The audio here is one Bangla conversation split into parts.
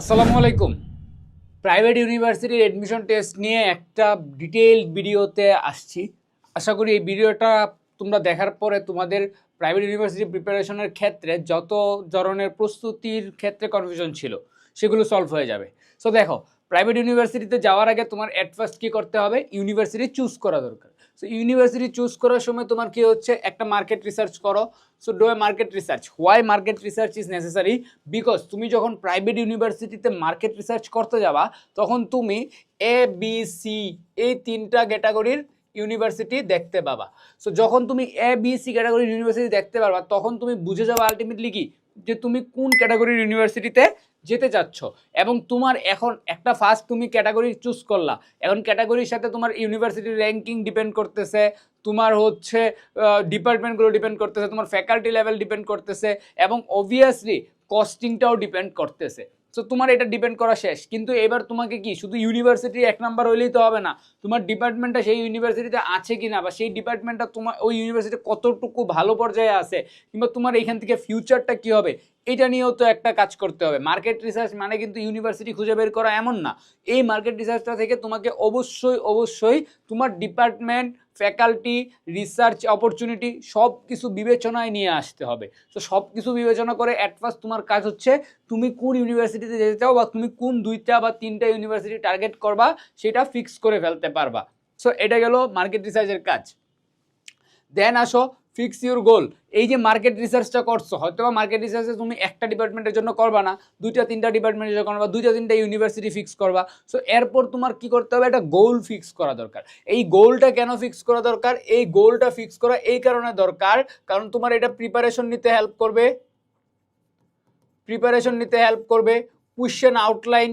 আসসালামু আলাইকুম। প্রাইভেট ইউনিভার্সিটির অ্যাডমিশন টেস্ট নিয়ে একটা ডিটেইল ভিডিওতে আসছি। আশা করি এই ভিডিওটা তোমরা দেখার পরে তোমাদের প্রাইভেট ইউনিভার্সিটি প্রিপারেশনের ক্ষেত্রে যত ধরনের প্রস্তুতির ক্ষেত্রে কনফিউশন ছিল, সেগুলো সলভ হয়ে যাবে। সো দেখো প্রাইভেট ইউনিভার্সিটিতে যাওয়ার আগে তোমার অ্যাট ফার্স্ট কী করতে হবে? ইউনিভার্সিটি চুজ করা দরকার। সো ইউনিভার্সিটি চুজ করার সময় তোমার কি হচ্ছে? একটা মার্কেট রিসার্চ করো। So do a market research why market research is necessary because তুমি যখন প্রাইভেট ইউনিভার্সিটিতে মার্কেট রিসার্চ করতে যাবা, তখন তুমি এ বি সি এই তিনটা ক্যাটাগরির ইউনিভার্সিটি দেখতে পাবা। সো যখন তুমি এ বি সি ক্যাটাগরির ইউনিভার্সিটি দেখতে পারবা, তখন তুমি বুঝে যাবা আলটিমেটলি কি? যে তুমি কোন ক্যাটাগরির ইউনিভার্সিটিতে যেতে চাচ্ছ। এবং তোমার এখন একটা ফার্স্ট তুমি ক্যাটাগরি চুজ করলা। এখন ক্যাটাগরির সাথে তোমার ইউনিভার্সিটির র্যাঙ্কিং ডিপেন্ড করতেছে, তোমার হচ্ছে ডিপার্টমেন্টগুলো ডিপেন্ড করতেছে, তোমার ফ্যাকাল্টি লেভেল ডিপেন্ড করতেছে, এবং অবভিয়াসলি কস্টিংটাও ডিপেন্ড করতেছে। সো তোমার এটা ডিপেন্ড করা শেষ। কিন্তু এবার তোমাকে কি, শুধু ইউনিভার্সিটি এক নাম্বার হইলেই তো হবে না। তোমার ডিপার্টমেন্টটা সেই ইউনিভার্সিটিতে আছে কি না বা সেই ডিপার্টমেন্টটা তোমার ওই ইউনিভার্সিটি কতটুকু ভালো পর্যায়ে আছে, কিংবা তোমার এইখান থেকে ফিউচারটা কি হবে এটা নিয়েও তো একটা কাজ করতে হবে। মার্কেট রিসার্চ মানে কিন্তু ইউনিভার্সিটি খুঁজে বের করা এমন না। এই মার্কেট রিসার্চটা থেকে তোমাকে অবশ্যই অবশ্যই তোমার ডিপার্টমেন্ট ফ্যাকাল্টি রিসার্চ অপরচুনিটি সব কিছু বিবেচনায় নিয়ে আসতে হবে। তো সব কিছু বিবেচনা করে ফার্স্ট তোমার কাজ হচ্ছে তুমি কোন ইউনিভার্সিটিতে যেতে চাও বা তুমি কোন দুইটা বা তিনটা ইউনিভার্সিটি টার্গেট করবা সেটা ফিক্স করে ফেলতে পারবা। সো এটা গেল মার্কেট রিসার্চের কাজ। দেন আসো ফিক্স ইউর গোল এই যে মার্কেট রিসার্চটা করছ হয়তো বা মার্কেট রিসার্চে তুমি একটা ডিপার্টমেন্টের জন্য করবা না, দুইটা, তিনটা ডিপার্টমেন্টের জন্য করবা, দুইটা, তিনটা ইউনিভার্সিটি ফিক্স করবা। সো এরপর তোমার কি করতে হবে? একটা গোল ফিক্স করা দরকার। এই গোলটা কেন ফিক্স করা দরকার? এই গোলটা ফিক্স করা এই কারণে দরকার, কারণ তোমার এটা প্রিপারেশন নিতে হেল্প করবে। প্রিপারেশন নিতে হেল্প করবে। কোশ্চেন আউটলাইন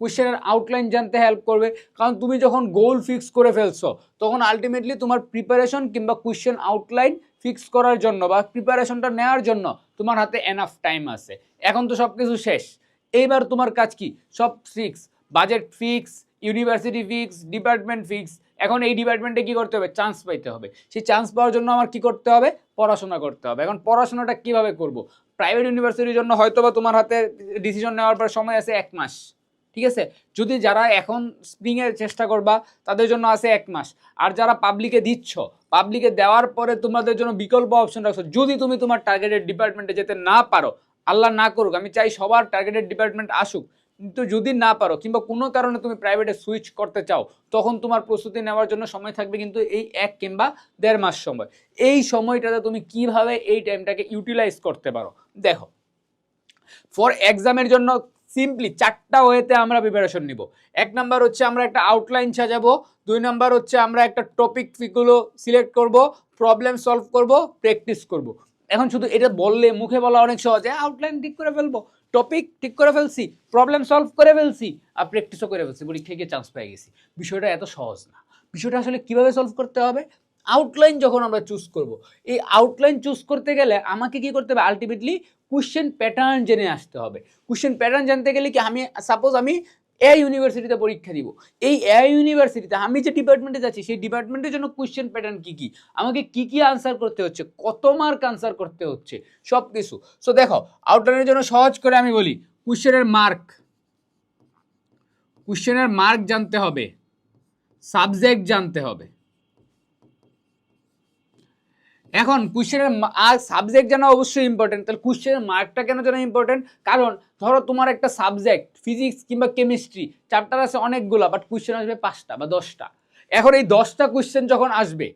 কোশ্চেনের আউটলাইন জানতে হেল্প করবে। কারণ তুমি যখন গোল ফিক্স করে ফেলছো, তখন আলটিমেটলি তোমার প্রিপারেশন কিংবা কোশ্চেন আউটলাইন ফিক্স করার জন্য বা প্রিপারেশনটা নেওয়ার জন্য তোমার হাতে এনাফ টাইম আছে। এখন তো সব কিছু শেষ। এইবার তোমার কাজ কি? সব fix budget fix university fix department fix এখন এই ডিপার্টমেন্টে কি করতে হবে? চান্স পাইতে হবে। সেই চান্স পাওয়ার জন্য আমার কি করতে হবে? পড়াশোনা করতে হবে। এখন পড়াশোনাটা কীভাবে করব? প্রাইভেট ইউনিভার্সিটির জন্য হয়তো বা তোমার হাতে ডিসিশন নেওয়ার পর সময় আছে এক মাস। ঠিক আছে? যদি যারা এখন স্প্রিংয়ের চেষ্টা করবা, তাদের জন্য আছে এক মাস। আর যারা পাবলিকে দিচ্ছ পাবলিকে দেওয়ার পরে তোমাদের জন্য বিকল্প অপশন রাখছো, যদি তুমি তোমার টার্গেটেড ডিপার্টমেন্টে যেতে না পারো, আল্লাহ না করুক, আমি চাই সবার টার্গেটেড ডিপার্টমেন্ট আসুক। কিন্তু যদি না পারো, কিংবা কোনো কারণে তুমি প্রাইভেটে সুইচ করতে চাও, তখন তোমার প্রস্তুতি নেওয়ার জন্য সময় থাকবে কিন্তু এই এক কিংবা দেড় মাস সময়। এই সময়টাতে তুমি কীভাবে এই টাইমটাকে ইউটিলাইজ করতে পারো? দেখো ফর এক্সামের জন্য সিম্পলি চারটা ওয়েতে আমরা প্রিপারেশন নিব। এক নাম্বার হচ্ছে আমরা একটা আউটলাইন সাজাবো, দুই নাম্বার হচ্ছে আমরা একটা টপিকগুলো সিলেক্ট করব প্রবলেম সলভ করব প্র্যাকটিস করব। এখন শুধু এটা বললে মুখে বলা অনেক সহজ আউটলাইন ঠিক করে ফেলব টপিক ঠিক করে ফেলছি প্রবলেম সলভ করে ফেলছি, আর প্র্যাকটিসও করে ফেলছি পরীক্ষায় গিয়ে চান্স পেয়ে গেছি। বিষয়টা এত সহজ না। বিষয়টা আসলে কীভাবে সলভ করতে হবে? আউটলাইন যখন আমরা চুজ করব, এই আউটলাইন চুজ করতে গেলে আমাকে কি করতে হবে? আলটিমেটলি কোশ্চেন প্যাটার্ন জেনে আসতে হবে। কোশ্চেন প্যাটার্ন জানতে গেলে কি আমি সাপোজ আমি এ ইউনিভার্সিটিতে পরীক্ষা দিব। এই এ ইউনিভার্সিটিতে আমি যে ডিপার্টমেন্টে যাচ্ছি, সেই ডিপার্টমেন্টের জন্য কোশ্চেন প্যাটার্ন কী কী? আমাকে কি কি আনসার করতে হচ্ছে? কত মার্ক আনসার করতে হচ্ছে? সব কিছু সো দেখো আউটলাইনের জন্য সহজ করে আমি বলি কোশ্চেনের মার্ক কোশ্চেনের মার্ক জানতে হবে। সাবজেক্ট জানতে হবে। এখন কোশ্চেনের আর সাবজেক্ট জানা অবশ্যই ইম্পর্টেন্ট তাহলে কোশ্চেনের মার্কটা কেন জানা ইম্পর্টেন্ট কারণ ধরো তোমার একটা সাবজেক্ট ফিজিক্স কিংবা কেমিস্ট্রি চ্যাপ্টার আছে অনেকগুলো বাট কোশ্চেন আসবে পাঁচটা বা দশটা। এখন এই দশটা কোশ্চেন যখন আসবে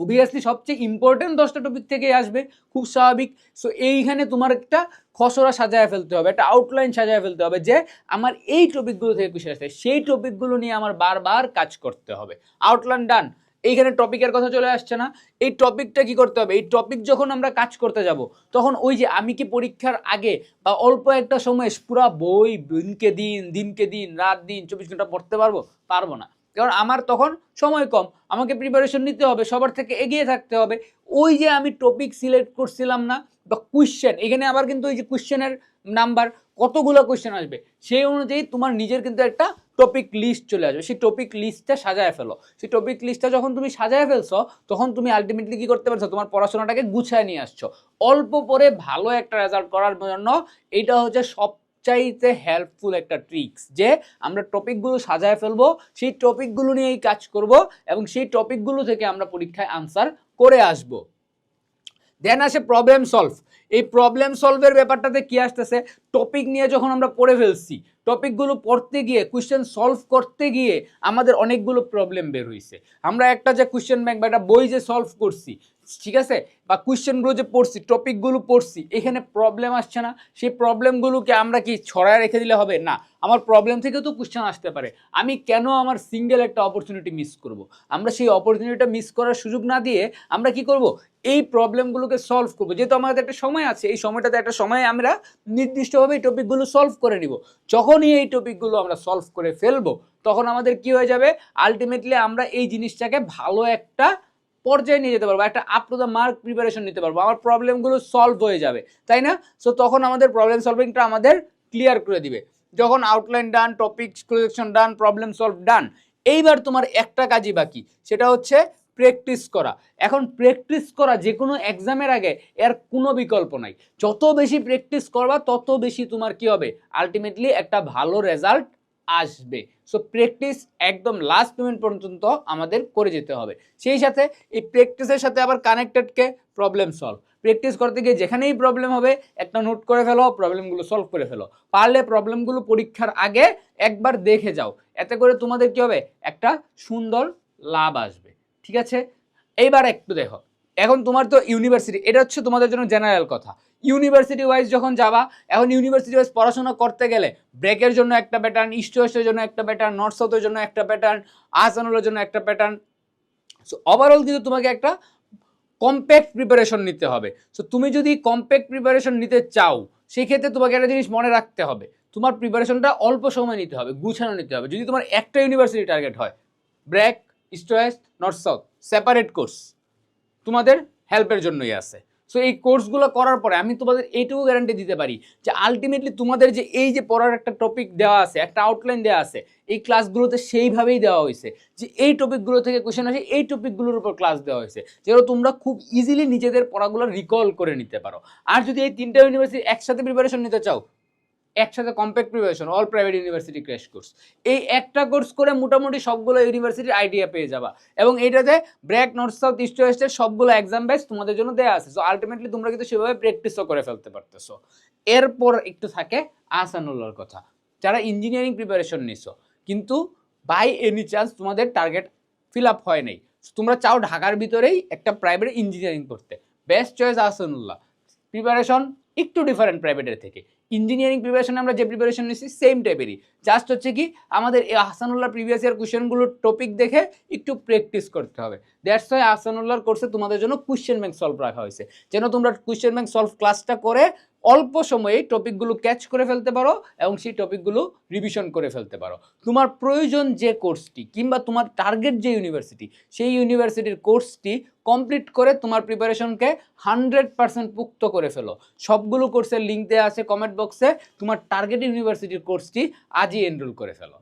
অবভিয়াসলি সবচেয়ে ইম্পর্টেন্ট দশটা টপিক থেকে আসবে, খুব স্বাভাবিক। সো এইখানে তোমার একটা খসড়া সাজায় ফেলতে হবে, একটা আউটলাইন সাজায় ফেলতে হবে যে আমার এই টপিকগুলো থেকে কোশ্চেন আসবে সেই টপিকগুলো নিয়ে আমার বারবার কাজ করতে হবে। আউটলাইন ডান এইখানে টপিকের কথা চলে আসছে না। এই টপিকটা কি করতে হবে? এই টপিক যখন আমরা কাজ করতে যাব, তখন ওই যে আমি কি পরীক্ষার আগে বা অল্প একটা সময় পুরা বই দিনকে দিন দিনকে দিন, রাত দিন, চব্বিশ ঘণ্টা পড়তে পারব? পারব না। কারণ আমার তখন সময় কম। আমাকে প্রিপারেশন নিতে হবে, সবার থেকে এগিয়ে থাকতে হবে। ওই যে আমি টপিক সিলেক্ট করছিলাম না বা কোয়েশ্চেন এখানে আবার কিন্তু এই যে কোয়েশ্চেনের নাম্বার কতগুলো কোয়েশ্চেন আসবে? সেই অনুযায়ী তোমার নিজের কিন্তু একটা টপিক লিস্ট চলে আসবে। সেই টপিক লিস্টটা সাজায় ফেলো। সেই টপিক লিস্টটা যখন তুমি সাজায় ফেলছো, তখন তুমি আলটিমেটলি কি করতে পারছ? তোমার পড়াশোনাটাকে গুছায় নিয়ে আসছো। অল্প পরে ভালো একটা রেজাল্ট করার জন্য এটা হচ্ছে সব চাইতে হেল্পফুল একটা ট্রিক্স যে আমরা টপিকগুলো সাজায় ফেলব, সেই টপিকগুলো নিয়েই কাজ করব এবং সেই টপিকগুলো থেকে আমরা পরীক্ষায় আনসার করে আসব। দেন আসে প্রবলেম সলভ এই প্রবলেম সলভের ব্যাপারটাতে কি আসতেছে? টপিক নিয়ে যখন আমরা পড়ে ফেলছি টপিকগুলো পড়তে গিয়ে কোয়েশ্চেন সলভ করতে গিয়ে আমাদের অনেকগুলো প্রবলেম বের হয়েছে আমরা একটা যে কোয়েশ্চেন ব্যাংক বা একটা বই যে সলভ করছি, ঠিক আছে? বা কোয়েশ্চেনগুলো যে পড়ছি টপিকগুলো পড়ছি, এখানে প্রবলেম আসছে না। সেই প্রবলেমগুলোকে আমরা কি ছড়ায় রেখে দিলে হবে? না। আমার প্রবলেম থেকেও তো কোয়েশ্চেন আসতে পারে। আমি কেন আমার সিঙ্গেল একটা অপরচুনিটি মিস করব। আমরা সেই অপরচুনিটিটা মিস করার সুযোগ না দিয়ে আমরা কি করব? এই প্রবলেমগুলোকে সলভ করব। যেহেতু আমাদের একটা সময় আছে, এই সময়টাতে একটা সময় আমরা নির্দিষ্টভাবে এই টপিকগুলো সলভ করে নিব। যখনই এই টপিকগুলো আমরা সলভ করে ফেলব, তখন আমাদের কি হয়ে যাবে? আলটিমেটলি আমরা এই জিনিসটাকে ভালো একটা পর্যায়ে নিয়ে যেতে পারব, একটা up to the mark preparation নিতে পারব। আমার প্রবলেমগুলো সলভ হয়ে যাবে, তাই না? সো তখন আমাদের প্রবলেম সলভিংটা আমাদের ক্লিয়ার করে দিবে। যখন outline done topic selection done problem solve done এইবার তোমার একটা কাজই বাকি, সেটা হচ্ছে প্র্যাকটিস করা। এখন প্র্যাকটিস করা যে কোনো এক্সামের আগে এর কোনো বিকল্প নাই। যত বেশি প্র্যাকটিস করবা, তত বেশি তোমার কি হবে? আলটিমেটলি একটা ভালো রেজাল্ট আসবে। সো প্র্যাকটিস একদম লাস্ট মোমেন্ট পর্যন্ত আমাদের করে যেতে হবে। সেই সাথে এই প্র্যাকটিসের সাথে আবার কানেক্টেডকে প্রবলেম সলভ প্র্যাকটিস করতে গিয়ে যেখানেই প্রবলেম হবে, একটা নোট করে ফেলো প্রবলেমগুলো সলভ করে ফেলো। পারলে প্রবলেমগুলো পরীক্ষার আগে একবার দেখে যাও। এতে করে তোমাদের কি হবে? একটা সুন্দর লাভ আসবে। ঠিক আছে? এইবার একটু দেখো। এখন তোমার তো ইউনিভার্সিটি এটা হচ্ছে তোমাদের জন্য জেনারেল কথা। ইউনিভার্সিটি ওয়াইজ যখন যাবা, এখন ইউনিভার্সিটি ওয়াইজ পড়াশোনা করতে গেলে ব্রেকের জন্য একটা প্যাটার্ন ইস্ট ওয়েস্টের জন্য একটা প্যাটার্ন নর্থ সাউথের জন্য একটা প্যাটার্ন আসানুলের জন্য একটা প্যাটার্ন সো ওভারঅল কিন্তু তোমাকে একটা কম্প্যাক্ট প্রিপারেশন নিতে হবে। সো তুমি যদি কম্প্যাক্ট প্রিপারেশন নিতে চাও সেই ক্ষেত্রে তোমাকে একটা জিনিস মনে রাখতে হবে। তোমার প্রিপারেশনটা অল্প সময় নিতে হবে, গুছানো নিতে হবে। যদি তোমার একটা ইউনিভার্সিটি টার্গেট হয় BRAC east west north south separate course তোমাদের হেল্পের জন্যই আছে। সো এই কোর্সগুলো করার পরে আমি তোমাদের এইটুকু গ্যারান্টি দিতে পারি যে আলটিমেটলি তোমাদের যে এই যে পড়ার একটা টপিক দেওয়া আছে, একটা আউটলাইন দেওয়া আছে, এই ক্লাসগুলোতে সেইভাবেই দেওয়া হয়েছে যে এই টপিকগুলো থেকে কোশ্চেন আসে, এই টপিকগুলোর উপর ক্লাস দেওয়া হয়েছে। যেন তোমরা খুব ইজিলি নিজেদের পড়াগুলো রিকল করে নিতে পারো। আর যদি এই তিনটা ইউনিভার্সিটি একসাথে প্রিপারেশন নিতে চাও একসাথে compact preparation all private university crash course এই একটা কোর্স করে মোটামুটি সবগুলো ইউনিভার্সিটির আইডিয়া পেয়ে যাবা। এবং এইটাতে ব্র্যাক নর্থ সাউথ ইস্ট ওয়েস্টের সবগুলো এক্সাম বেস তোমাদের জন্য দেওয়া আছে। সো আলটিমেটলি তোমরা কিন্তু সেভাবে প্র্যাকটিসও করে ফেলতে পারতেছো। এরপর একটু থাকে আসানুল্লাহর কথা। যারা ইঞ্জিনিয়ারিং প্রিপারেশন নিছো, কিন্তু বাই এনি চান্স তোমাদের টার্গেট ফিল আপ হয় নাই। তোমরা চাও ঢাকার ভিতরেই একটা প্রাইভেট ইঞ্জিনিয়ারিং করতে। বেস্ট চয়েস আসানুল্লাহ প্রিপারেশন একটু ডিফারেন্ট প্রাইভেটের থেকে। ইঞ্জিনিয়ারিং প্রিপারেশন আমরা যে প্রিপারেশন নিচ্ছি সেম টাইপেরই জাস্ট হচ্ছে কি, আমাদের এই আহসানুল্লাহ প্রিভিয়াস ইয়ার কোয়েশনগুলোর টপিক দেখে একটু প্র্যাকটিস করতে হবে। দ্যাটস ওয়াই আহসানুল্লাহর কোর্সে তোমাদের জন্য কোয়েশ্চেন ব্যাংক সলভ রাখা হয়েছে। যেন তোমরা কোয়েশ্চেন ব্যাংক সলভ ক্লাসটা করে অল্প সময়ে টপিকগুলো ক্যাচ করে ফেলতে পারো এবং সেই টপিকগুলো রিভিশন করে ফেলতে পারো। তোমার প্রয়োজন যে কোর্সটি কিংবা তোমার টার্গেট যে ইউনিভার্সিটি সেই ইউনিভার্সিটির কোর্সটি কমপ্লিট করে তোমার প্রিপারেশনকে হান্ড্রেড পার্সেন্ট পুক্ত করে ফেলো। সবগুলো কোর্সের লিঙ্ক দেওয়া আছে কমেন্ট বক্সে তোমার টার্গেট ইউনিভার্সিটির কোর্সটি আজই এনরোল করে ফেলো।